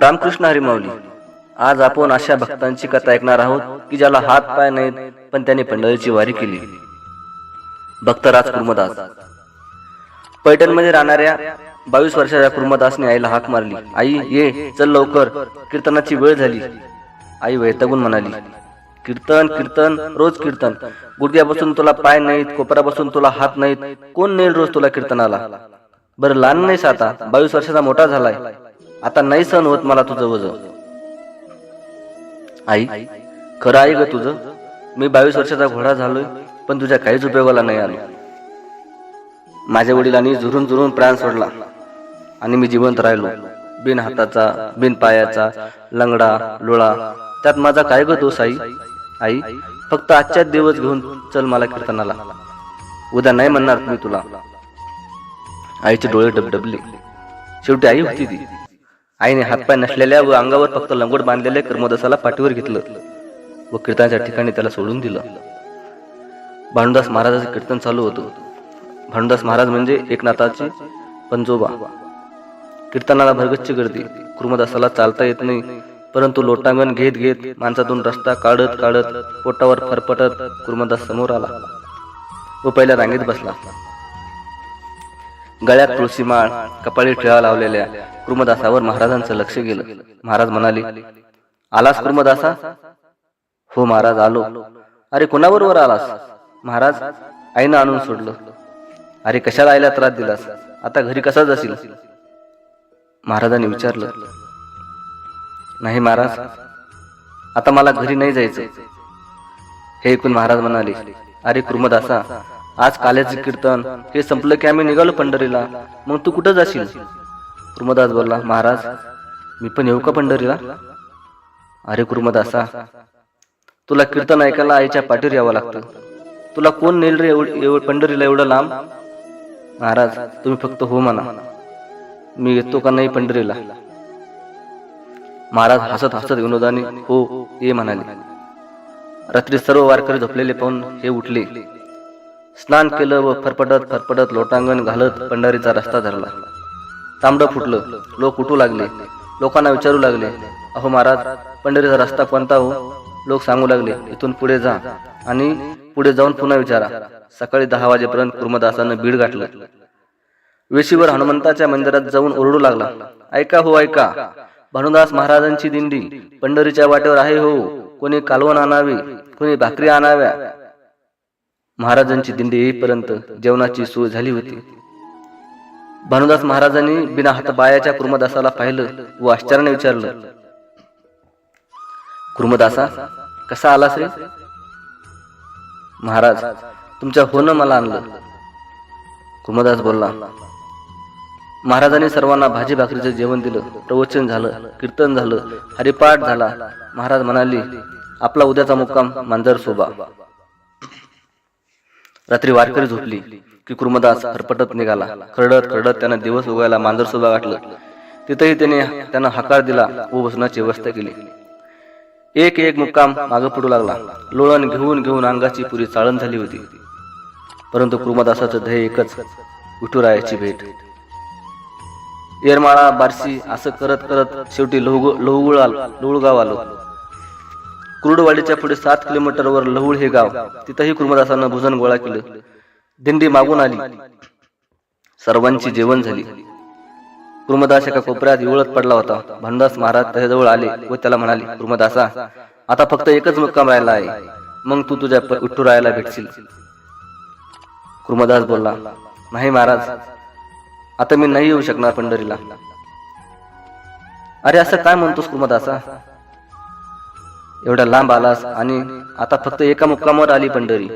रामकृष्ण हरिमावली आज आपण अशा भक्तांची कथा ऐकणार आहोत की ज्याला हात पाय नाहीत पण त्याने पंढरीची वारी केली. भक्त राज कुर्मदास. पैठणमध्ये राहणाऱ्या बावीस वर्षाच्या कुर्मदासने आईला हाक मारली. आई ये चल लवकर. कीर्तनाची वेळ झाली. आई वैतागून म्हणाली कीर्तन कीर्तन रोज कीर्तन. गुडघ्यापासून तुला पाय नाहीत कोपरापासून तुला हात नाहीत. कोण नेईल रोज तुला कीर्तनाला? बरं लहान नाहीस आता. बावीस वर्षाचा मोठा झालाय. आता नाही सहन होत मला तुझं वज आई खरं आहे ग तुझं. मी बावीस वर्षाचा घोडा झालोय पण तुझ्या काहीच उपयोगाला नाही आलो. माझ्या वडिलांनी झुरून झुरून प्राण सोडला आणि मी जिवंत राहिलो. बिन हाताचा बिन पायाचा लंगडा लोळा त्यात माझा काय ग दोष आई? आई फक्त आजच्याच दिवस घेऊन चल मला कीर्तनाला. उद्या नाही म्हणणार मी तुला. आईचे डोळे डबडबले. शेवटी आई होती ती. आईने हातपाय नसलेल्या व अंगावर फक्त लंगोट बांधलेल्या कर्मदासाला पाठीवर घेतलं व कीर्तनाच्या ठिकाणी त्याला सोडून दिलं. भानुदास महाराजाचं कीर्तन चालू होतं. भानुदास महाराज म्हणजे एकनाथाचे पंजोबा. कीर्तनाला भरगच्च गर्दी. कुर्मदासाला चालता येत नाही परंतु लोटांगण घेत घेत माणसातून रस्ता काढत काढत पोटावर फरफटत कुर्मदास समोर आला व पहिल्या रांगेत बसला. गळ्यात तुळशी माळ कपाळी ठेवा लावलेल्या कृमदासावर महाराजांचं लक्ष गेलं. महाराज म्हणाले आलास कृमदासा हो महाराज आलो. अरे कोणाबरोबर आलास? महाराज आईनं आणून सोडलं. अरे कशाला आईला त्रास दिलास? आता घरी कसा जाशील? महाराजांनी विचारलं नाही महाराज आता मला घरी नाही जायचं. हे ऐकून महाराज म्हणाले अरे कृमदासा आज काल्याचे कीर्तन हे संपलं की आम्ही निघालो पंढरीला. मग तू कुठं जाशील? कुर्मदास बोलला महाराज मी पण येऊ का पंढरीला? अरे कुर्मदासा तुला कीर्तन ऐकायला आईच्या पाठीवर यावं लागतं. तुला कोण नेल रे एवढ- पंढरीला एवढं लांब? महाराज तुम्ही फक्त हो म्हणा. मी येतो का नाही पंढरीला? महाराज हसत हसत विनोदाने हो ये म्हणाले. रात्री सर्व वारकरी झोपलेले पाहून हे उठले. स्नान केलं व फरफडत फरफडत लोटांगण घालत पंढरीचा रस्ता धरला. तांबडं फुटलं. लोक उठू लागले. लोकांना विचारू लागले. अहो महाराज पंढरीचा रस्ता कोणता हो? लोक सांगू लागले इथून पुढे जा आणि पुढे जाऊन पुन्हा विचारा. सकाळी दहा वाजेपर्यंत कुर्मदासानं बीड गाठलं. वेशीवर हनुमंताच्या मंदिरात जाऊन ओरडू लागला ऐका हो ऐका. भानुदास महाराजांची दिंडी पंढरीच्या वाटेवर आहे हो. कोणी कालवण आणावे कोणी भाकरी आणाव्या महाराजांची दिंडी येईपर्यंत जेवणाची सोय झाली होती. भानुदास महाराजांनी बिना हातबायाच्या कुर्मदासाला पाहिलं व आश्चर्याने विचारलं कुर्मदासा कसा आलास रे? महाराज तुमच्या होणं मला आणलं. कुर्मदास बोलला महाराजांनी सर्वांना भाजी भाकरीचं जेवण दिलं प्रवचन झालं कीर्तन झालं हरिपाठ झाला. महाराज म्हणाले आपला उद्याचा मुक्काम मांजर सोबा रात्री वारकरी झोपली की कुर्मदास हरपटत निघाला. खरडत खरडत त्यानं दिवस उगायला मांजर सुद्धा गाठलं. तिथेही त्याने त्यानं हकार दिला व बसण्याची व्यवस्था केली. एक एक मुक्काम मागं पडू लागला. लोळण घेऊन घेऊन अंगाची पुरी चाळण झाली होती. परंतु कुर्मदासाचं ध्येय एकच विठुरायाची भेट. येरमाळा बारसी असं करत करत शेवटी लोहगु लोहगुळ आलो लोहगाव आलो. कुरुडवाडीच्या पुढे सात किलोमीटरवर लहुळ हे गाव. तिथंही कुर्मदासांना भोजन गोळा केलं. दिंडी मागून आली. सर्वांची जेवण झाली. कुर्मदास एका कोपऱ्यात इवळत पडला होता. भानुदास महाराज त्याच्याजवळ आले व त्याला म्हणाले कुर्मदासा आता फक्त एकच मुक्काम राहिला आहे. मग तू तुझ्या प- भेटशील. कुर्मदास बोलला नाही महाराज आता मी नाही येऊ शकणार पंढरीला. अरे असं काय म्हणतोस कुर्मदासा? एवढा लांब आलास आणि आता फक्त एका मुक्कामावर आली पंढरी.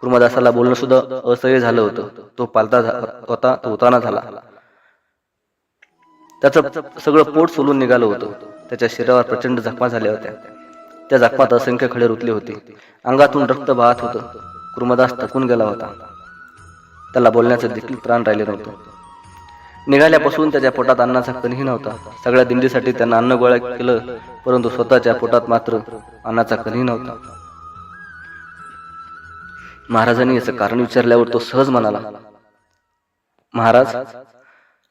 कुर्मदासाला बोलणं सुद्धा असह्य झालं होतं. तो पालता होता तो उताना झाला. त्याचं सगळं पोट सोलून निघालं होतं. त्याच्या शरीरावर प्रचंड जखमा झाल्या होत्या. त्या जखमात असंख्य खडे रुतले होते. अंगातून रक्त वाहत होतं. कुर्मदास थकून गेला होता. त्याला बोलण्याचं देखील प्राण राहिले नव्हतं. निघाल्यापासून त्याच्या पोटात अन्नाचा कणही नव्हता. सगळ्या दिंडीसाठी त्यानं अन्न गोळा केलं परंतु स्वतःच्या पोटात मात्र अन्नाचा कणही नव्हता. महाराजांनी याचं कारण विचारल्यावर तो सहज म्हणाला महाराज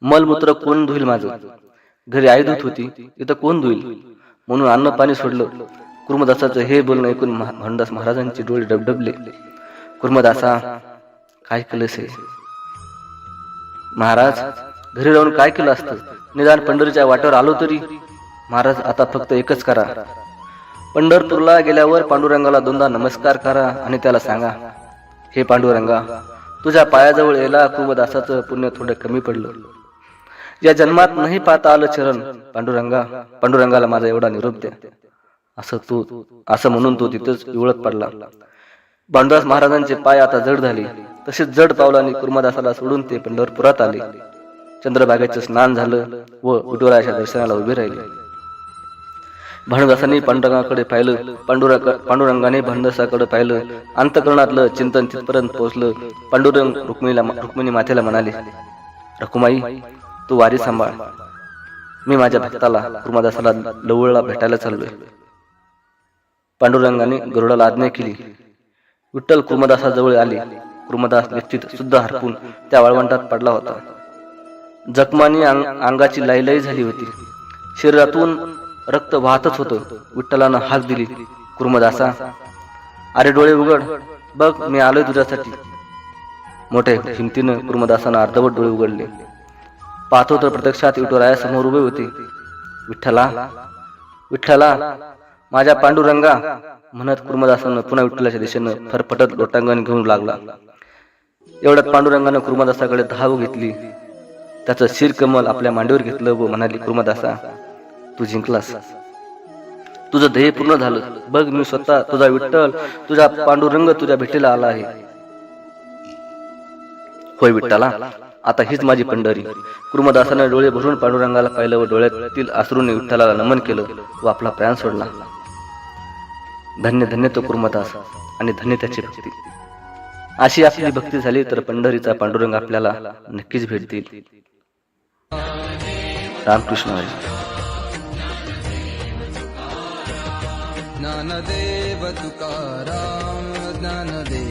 मलमूत्र कोण धुईल माझं? घरी आई धुत होती इथं कोण धुईल? म्हणून अन्न पाणी सोडलं. कुर्मदासाचं हे बोलणं ऐकून म्हणदास महाराजांचे डोळे डबडबले. कुर्मदासा काय केलंस हे? महाराज घरी राहून काय केलं असतं? निदान पंढरीच्या वाटेवर आलो तरी? महाराज आता फक्त एकच करा. पंढरपूरला गेल्यावर पांडुरंगाला दोनदा नमस्कार करा आणि त्याला सांगा हे पांडुरंगा तुझ्या पायाजवळ यायला कुर्मदासाचं पुण्य थोडं कमी पडलं. या जन्मात नाही पाहता आलं चरण. पांडुरंगा पांडुरंगाला माझा एवढा निरोप द्या. असं तू असं म्हणून तो तिथंच विवळत पडला. बांडुदास महाराजांचे पाय आता जड झाले. तसेच जड पावलांनी कुर्मादासाला सोडून ते पंढरपुरात आले. चंद्रभागेचं स्नान झालं व विठुरायाच्या दर्शनाला उभे राहिले. भानुदासांनी पांडुरंगाकडे पाहिलं. पांडुरंग पांडुरंगाने भानुदासाकडे पाहिलं. अंतकरणातलं चिंतन तिथपर्यंत पोहोचलं. पांडुरंग रुक्मिणीला रुक्मिणी मातेला म्हणाले रखुमाई तू वारी सांभाळ. मी माझ्या भक्ताला कुर्मादासाला लवळला भेटायला चाललोय. पांडुरंगाने गरुडाला आज्ञा केली. विठ्ठल कुर्मदासाजवळ आले. कुर्मदास निश्चित सुद्धा हरपून त्या वाळवंटात पडला होता. जखमानी अंग, अंगाची लाईलाई झाली होती. शरीरातून रक्त वाहतच होतं. विठ्ठलानं हाक दिली. कुर्मदासा अरे डोळे उघड. बघ मी आलोय तुझ्यासाठी. मोठ्या हिमतीनं कुर्मदासानं अर्धवट डोळे उघडले. पाहतो तर प्रत्यक्षात विठोरायासमोर उभे होते. विठ्ठला विठ्ठला माझ्या पांडुरंगा म्हणत कुर्मदासानं पुन्हा विठ्ठलाच्या दिशेनं फरफटत लोटांगण घेऊन लागला. एवढ्यात पांडुरंगानं कुर्मदासाकडे धाव घेतली. त्याचं शिर कमल आपल्या मांडीवर घेतलं व म्हणाली कुर्मदासा तू जिंकलास. तुझं ध्येय पूर्ण झालं. बघ मी स्वतः तुझा विठ्ठल तुझा पांडुरंग तुझ्या भेटीला आला आहे. होय विठ्ठला आता हीच माझी पंढरी. कुर्मदासाने डोळे भरून पांडुरंगाला पाहिलं व डोळ्यातील आसरूने विठ्ठलाला नमन केलं व आपला प्राण सोडला. धन्य धन्य तो कुर्मदास आणि धन्य त्याची भक्ती. अशी आपली भक्ती झाली तर पंढरीचा पांडुरंग आपल्याला नक्कीच भेट देईल. रामकृष्ण हरी ज्ञानदेव तुकाराम ज्ञानदेव